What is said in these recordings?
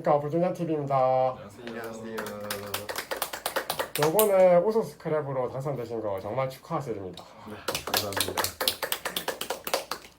안녕하십니까 불준현 TV입니다. 안녕하세요. 요번에 우수 스크랩으로 당선되신 거 정말 축하드립니다. 네, 감사합니다.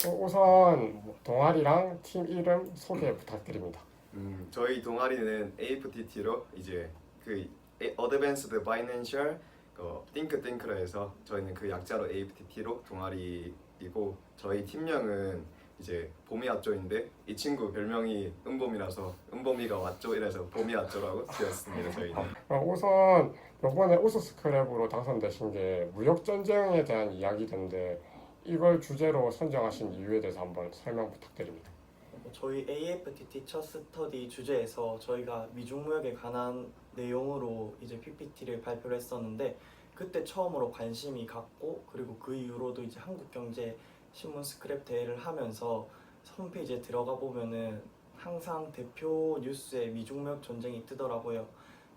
어, 우선 동아리랑 팀 이름 소개 부탁드립니다. 음, 저희 동아리는 AFTT로 이제 그 Advanced Financial 어, Think Think라 해서 저희는 그 약자로 AFTT로 동아리이고 저희 팀명은 이제 봄이 왔죠인데 이 친구 별명이 은봄이라서 은봄이가 왔죠 이래서 봄이 왔죠라고 지었습니다 저희는. 어, 우선 요번에 우수 스크랩으로 당선되신 게 무역 전쟁에 대한 이야기인데 이걸 주제로 선정하신 이유에 대해서 한번 설명 부탁드립니다. 저희 AFTT 첫 스터디 주제에서 저희가 미중 무역에 관한 내용으로 이제 PPT를 발표를 했었는데 그때 처음으로 관심이 갔고 그리고 그 이후로도 이제 한국 경제 신문 스크랩 대회를 하면서 홈페이지에 들어가 보면은 항상 대표 뉴스에 미중무역 전쟁이 뜨더라고요.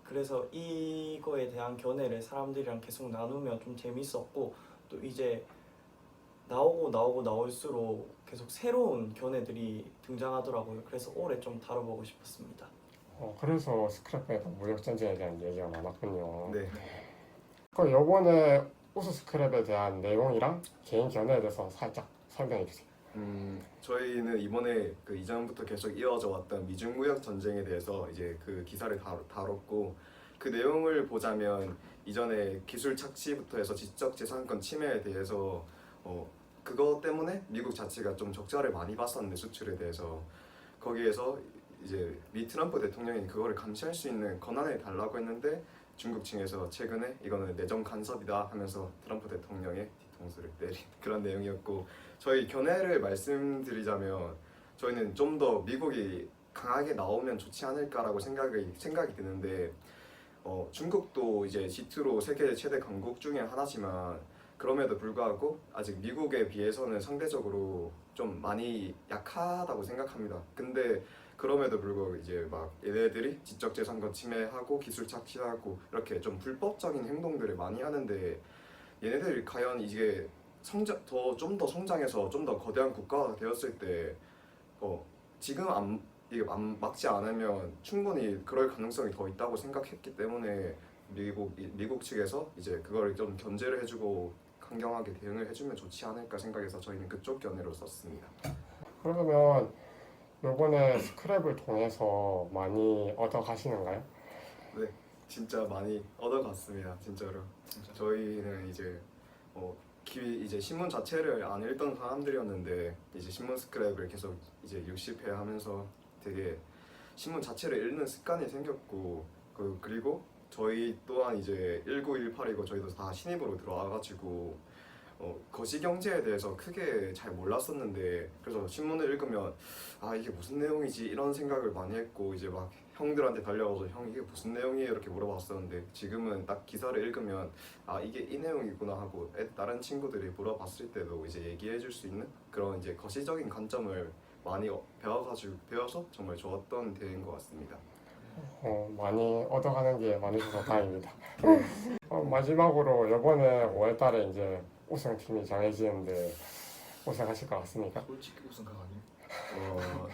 그래서 이거에 대한 견해를 사람들이랑 계속 나누면 좀 재밌었고 또 이제 나오고 나오고 나올수록 계속 새로운 견해들이 등장하더라고요. 그래서 올해 좀 다뤄보고 싶었습니다. 어, 그래서 스크랩에도 무역 전쟁에 대한 얘기가 많았군요. 네. 그 요번에 우수 스크랩에 대한 내용이랑 개인 견해에 대해서 살짝 설명해 주세요. 음, 저희는 이번에 그 이전부터 계속 이어져 왔던 미중 무역 전쟁에 대해서 이제 그 기사를 다, 다뤘고 그 내용을 보자면 이전에 기술 착취부터 해서 지적 재산권 침해에 대해서 어, 그것 때문에 미국 자체가 좀 적자를 많이 봤었는데 수출에 대해서 거기에서 이제 미 트럼프 대통령이 그거를 감시할 수 있는 권한을 달라고 했는데 중국 측에서 최근에 이거는 내정 간섭이다 하면서 트럼프 대통령의 뒤통수를 때린 그런 내용이었고 저희 견해를 말씀드리자면 저희는 좀 더 미국이 강하게 나오면 좋지 않을까라고 생각이 생각이 드는데 어, 중국도 이제 G2로 세계 최대 강국 중에 하나지만 그럼에도 불구하고 아직 미국에 비해서는 상대적으로 좀 많이 약하다고 생각합니다. 근데 그럼에도 불구하고 이제 막 얘네들이 지적재산권 침해하고 기술 착취하고 이렇게 좀 불법적인 행동들을 많이 하는데 얘네들이 과연 이게 성장 더좀 더 성장해서 좀 더 거대한 국가가 되었을 때 어, 지금 안 이게 안 막지 않으면 충분히 그럴 가능성이 더 있다고 생각했기 때문에 미국 이- 미국 측에서 이제 그걸 좀 견제를 해주고 강경하게 대응을 해주면 좋지 않을까 생각해서 저희는 그쪽 견해로 썼습니다. 그러면 요번에 스크랩을 통해서 많이 얻어 가시는가요? 진짜 많이 얻어 갔습니다. 진짜로. 저희는 이제 어, 기, 이제 신문 자체를 안 읽던 사람들이었는데 이제 신문 스크랩을 계속 이제 60회 하면서 되게 신문 자체를 읽는 습관이 생겼고 그, 그리고 저희 또한 이제 1918이고 저희도 다 신입으로 들어와가지고 어, 거시 경제에 대해서 크게 잘 몰랐었는데 그래서 신문을 읽으면 아 이게 무슨 내용이지 이런 생각을 많이 했고 이제 막 형들한테 달려가서 형 이게 무슨 내용이에요 이렇게 물어봤었는데 지금은 딱 기사를 읽으면 아 이게 이 내용이구나 하고 애- 다른 친구들이 물어봤을 때도 이제 얘기해 줄 수 있는 그런 이제 거시적인 관점을 많이 어- 배워가지고 배워서 정말 좋았던 대회인 것 같습니다. 어, 많이 얻어가는 게 많으셔서 다행입니다. 어, 마지막으로 요번에 5월달에 이제 우승팀이 정해지는데 우승하실 것 같습니까? 솔직히 우승 강하니? 어,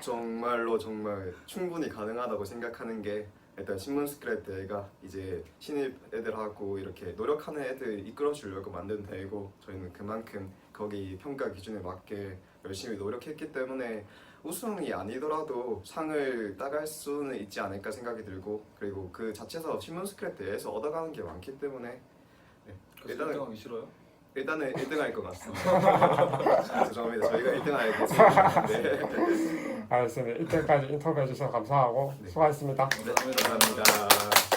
정말로 정말 충분히 가능하다고 생각하는 게 일단 신문 스크랩 대회가 이제 신입 애들하고 이렇게 노력하는 애들 이끌어 주려고 만든 대회고 저희는 그만큼 거기 평가 기준에 맞게 열심히 노력했기 때문에 우승이 아니더라도 상을 따갈 수는 있지 않을까 생각이 들고 그리고 그 자체에서 신문 스크랩 대회에서 얻어가는 게 많기 때문에 그래서 일단은- 1등하기 싫어요? 일단은 1등 할 것 같습니다. 죄송합니다. 저희가 1등 할 계획인데 알겠습니다. 이때까지 인터뷰해 주셔서 감사하고 네. 수고하셨습니다. 네, 감사합니다.